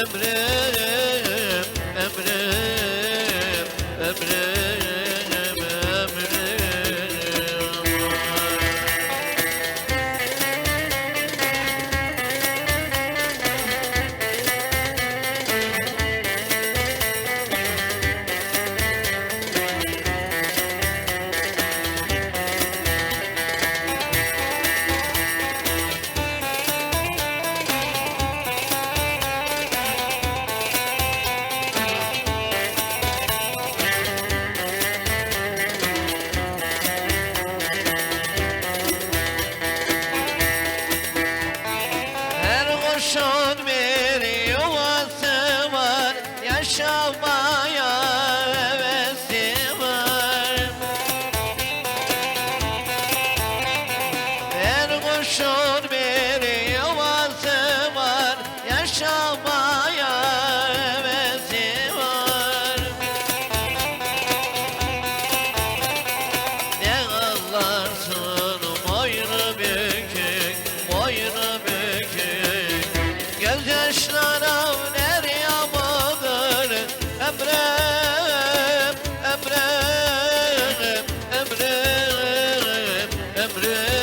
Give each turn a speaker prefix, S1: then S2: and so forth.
S1: emre kuşun bir yuvası var Yaşamaya hevesi var. Her kuşun bir yuvası var Yaşamaya emre